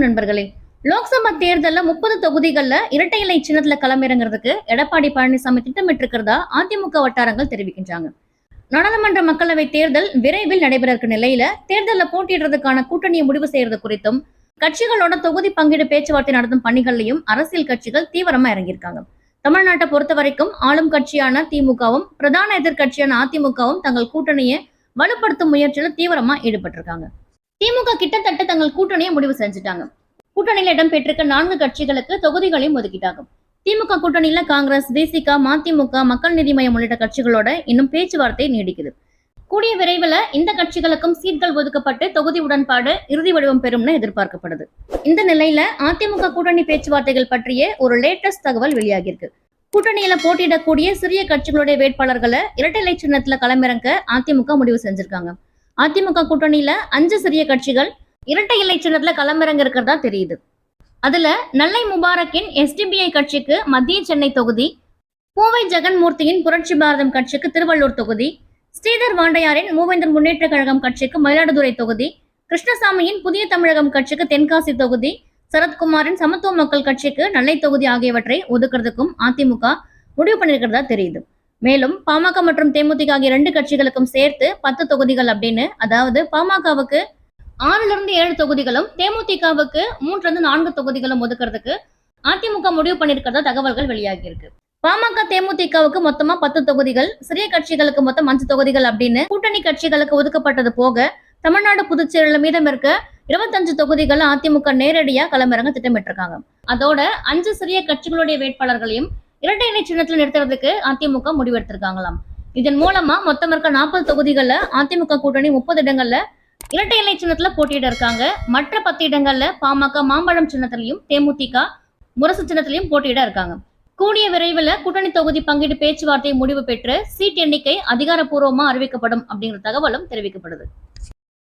வணக்கம் நண்பர்களே லோக்சபா தேர்தல்ல முப்பது தொகுதிகள்ல இரட்டை இலை சின்னத்துல களமிறங்கிறதுக்கு எடப்பாடி பழனிசாமி திட்டமிட்டு இருக்கிறதா அதிமுக வட்டாரங்கள் தெரிவிக்கின்றாங்க. நாடாளுமன்ற மக்களவை தேர்தல் விரைவில் நடைபெற இருக்க நிலையில தேர்தல்ல போட்டியிடுறதுக்கான கூட்டணியை முடிவு செய்யறது குறித்தும் கட்சிகளோட தொகுதி பங்கீடு பேச்சுவார்த்தை நடத்தும் பணிகள்லையும் அரசியல் கட்சிகள் தீவிரமா இறங்கியிருக்காங்க. தமிழ்நாட்டை பொறுத்த வரைக்கும் ஆளும் கட்சியான திமுகவும் பிரதான எதிர்கட்சியான அதிமுகவும் தங்கள் கூட்டணியை வலுப்படுத்தும் முயற்சியில தீவிரமா ஈடுபட்டிருக்காங்க. திமுக கிட்டத்தட்ட தங்கள் கூட்டணியை முடிவு செஞ்சுட்டாங்க. கூட்டணியில இடம்பெற்றிருக்க நான்கு கட்சிகளுக்கு தொகுதிகளையும் ஒதுக்கிட்டாங்க. திமுக கூட்டணியில காங்கிரஸ் தேசிக மதிமுக மக்கள் நீதி மையம் உள்ளிட்ட கட்சிகளோட இன்னும் பேச்சுவார்த்தை நீடிக்குது. கூடிய விரைவில் இந்த கட்சிகளுக்கும் சீட்கள் ஒதுக்கப்பட்டு தொகுதி உடன்பாடு இறுதி வடிவம் பெறும்னு எதிர்பார்க்கப்படுது. இந்த நிலையில அதிமுக கூட்டணி பேச்சுவார்த்தைகள் பற்றிய ஒரு லேட்டஸ்ட் தகவல் வெளியாகியிருக்கு. கூட்டணியில போட்டியிடக்கூடிய சிறிய கட்சிகளுடைய வேட்பாளர்களை இரட்டை இலை சின்னத்துல களமிறங்க அதிமுக முடிவு செஞ்சிருக்காங்க. அதிமுக கூட்டணியில அஞ்சு சிறிய கட்சிகள் இரட்டை இலை சின்னத்துல களமிறங்க இருக்கிறதா தெரியுது. அதுல நெல்லை முபாரக்கின் எஸ்டிபிஐ கட்சிக்கு மத்திய சென்னை தொகுதி பூவை ஜெகன்மூர்த்தியின் புரட்சி பாரதம் கட்சிக்கு திருவள்ளூர் தொகுதி ஸ்ரீதர் வாண்டையாரின் மூவேந்தர் முன்னேற்ற கழகம் கட்சிக்கு மயிலாடுதுறை தொகுதி கிருஷ்ணசாமியின் புதிய தமிழகம் கட்சிக்கு தென்காசி தொகுதி சரத்குமாரின் சமத்துவ மக்கள் கட்சிக்கு நெல்லை தொகுதி ஆகியவற்றை ஒதுக்குறதுக்கும் அதிமுக முடிவு பண்ணிருக்கிறதா தெரியுது. மேலும் பாமக மற்றும் தேமுதிக ஆகிய ரெண்டு கட்சிகளுக்கும் சேர்த்து பத்து தொகுதிகள் அப்படின்னு அதாவது பாமகவுக்கு ஆறுல இருந்து ஏழு தொகுதிகளும் தேமுதிகவுக்கு மூன்றுல இருந்து நான்கு தொகுதிகளும் ஒதுக்குறதுக்கு அதிமுக முடிவு பண்ணிருக்கிறதா தகவல்கள் வெளியாகி இருக்கு. பாமக தேமுதிகவுக்கு மொத்தமா பத்து தொகுதிகள் சிறிய கட்சிகளுக்கு மொத்தம் அஞ்சு தொகுதிகள் அப்படின்னு கூட்டணி கட்சிகளுக்கு ஒதுக்கப்பட்டது போக தமிழ்நாடு புதுச்சேரியில மீதம் இருக்க இருபத்தஞ்சு தொகுதிகள் அதிமுக நேரடியா களமிறங்க திட்டமிட்டிருக்காங்க. அதோட அஞ்சு சிறிய கட்சிகளுடைய வேட்பாளர்களையும் இரட்டை இணை சின்னத்தில் நிறுத்துறதுக்கு அதிமுக முடிவெடுத்திருக்காங்களாம். இதன் மூலமா மொத்தம் இருக்க நாற்பது தொகுதிகள்ல அதிமுக கூட்டணி முப்பது இடங்கள்ல இரட்டை இலை சின்னத்துல போட்டியிட இருக்காங்க. மற்ற பத்து இடங்கள்ல பாமக மாம்பழம் சின்னத்திலையும் தேமுதிக முரசு சின்னத்திலையும் போட்டியிட இருக்காங்க. கூடிய விரைவில் கூட்டணி தொகுதி பங்கீடு பேச்சுவார்த்தை முடிவு பெற்று சீட் எண்ணிக்கை அதிகாரப்பூர்வமா அறிவிக்கப்படும் அப்படிங்கிற தகவலும் தெரிவிக்கப்படுது.